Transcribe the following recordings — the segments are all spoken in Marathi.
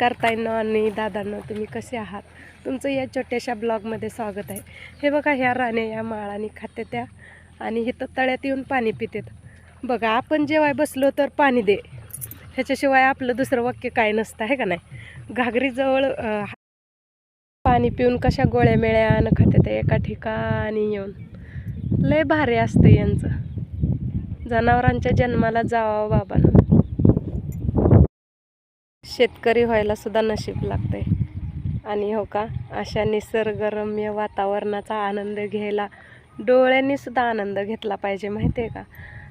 नमस्कार ताईंनो आणि दादांनो तुम्ही कसे आहात? तुमचं या छोट्याशा ब्लॉगमध्ये स्वागत आहे. हे बघा ह्या राण्या या माळाने खाते त्या आणि इथं तळ्यात येऊन पाणी पितेत. बघा आपण जेव्हा बसलो तर पाणी दे. ह्याच्याशिवाय आपलं दुसरं वाक्य काय नसतं आहे का नाही? घागरीजवळ पाणी पिऊन कशा गोळ्या मिळ्या खाते त्या एका ठिकाणी येऊन. लय भारी असतं यांचं. जनावरांच्या जन्माला जावा बाबांनो. शेतकरी व्हायला सुद्धा नशीब लागते आणि हो का अशा निसर्गरम्य वातावरणाचा आनंद घ्यायला डोळ्यांनी सुद्धा आनंद घेतला पाहिजे माहिती आहे का?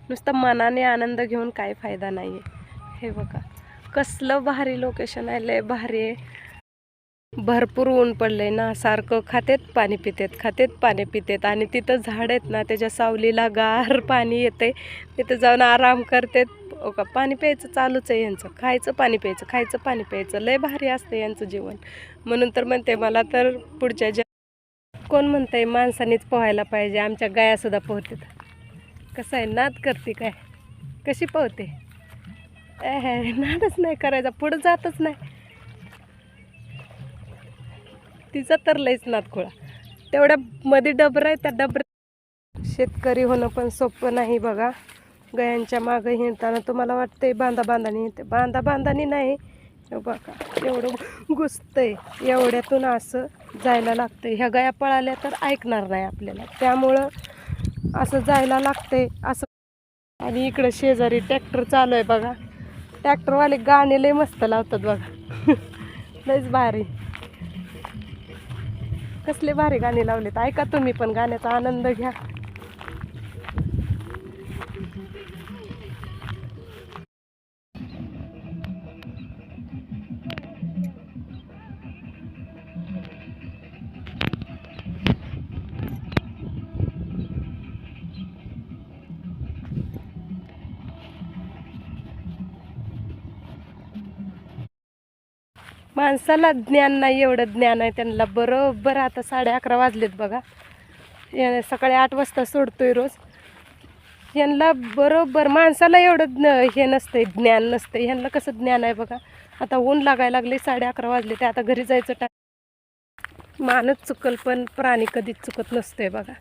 नुसतं मनाने आनंद घेऊन काय फायदा नाही आहे हे बघा कसलं भारी लोकेशन आहे लय भारी आहे. भरपूर ऊन पडलंय ना सारखं खातेत पाणी पितेत खातेत पाणी पितेत. आणि तिथं झाड आहेत ना त्याच्या सावलीला गार पाणी येते तिथं जाऊन आराम करतेत. हो का? पाणी प्यायचं चालूच आहे यांचं. खायचं पाणी प्यायचं खायचं पाणी प्यायचं. लय भारी असतं यांचं जीवन म्हणून तर म्हणते मला तर पुढच्या ज्या कोण म्हणतंय माणसानेच पोहायला पाहिजे आमच्या गायासुद्धा पोहतात. कसं आहे नाद करते काय? कशी पोहते? ए नादच नाही करायचा पुढं जातच नाही. तिचा तर लयच नाद खोळा. तेवढ्या मध्ये डबरा आहे त्या डबऱ्या शेतकरी होणं पण सोपं नाही बघा. गयांच्या मागं हिंडताना तुम्हाला वाटतंय बांधा बांधानी हिंडते बांधा बांधाने नाही. बघा एवढं घुसतंय. एवढ्यातून असं जायला लागतंय. ह्या गया पळाल्या तर ऐकणार नाही आपल्याला. त्यामुळं असं जायला लागतंय. असं आणि इकडं शेजारी ट्रॅक्टर चालू आहे बघा. ट्रॅक्टरवाले गाणे लय मस्त लावतात बघा. लयच भारी. कसले भारी गाणे लावलेत. ऐका तुम्ही पण गाण्याचा आनंद घ्या. माणसाला ज्ञान नाही एवढं ज्ञान आहे त्यांना. बरोबर आता साडे अकरा वाजलेत बघा. या सकाळी आठ वाजता सोडतोय रोज. यांना बरोबर माणसाला एवढं ज्ञ- हे नसतंय ज्ञान नसतंय. यांना कसं ज्ञान आहे बघा. आता ऊन लागायला लागले साडे अकरा वाजले ते आता घरी जायचं टा माणूस चुकल पण प्राणी कधीच चुकत नसतंय बघा.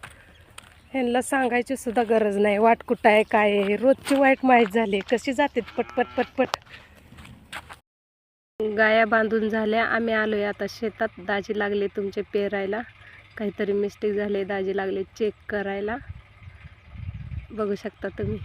ह्यांना सांगायची सुद्धा गरज नाही. वाट कुठं आहे काय आहे? रोजची वाईट माहीत झाली. कशी जाते? पटपट पटपट. गाया बांधून झाल्या. आम्ही आलोय आता शेतात. दाजी लागले तुमचे पेरायला. काहीतरी मिस्टेक झाले. दाजी लागले चेक करायला. बघू शकता तुम्ही.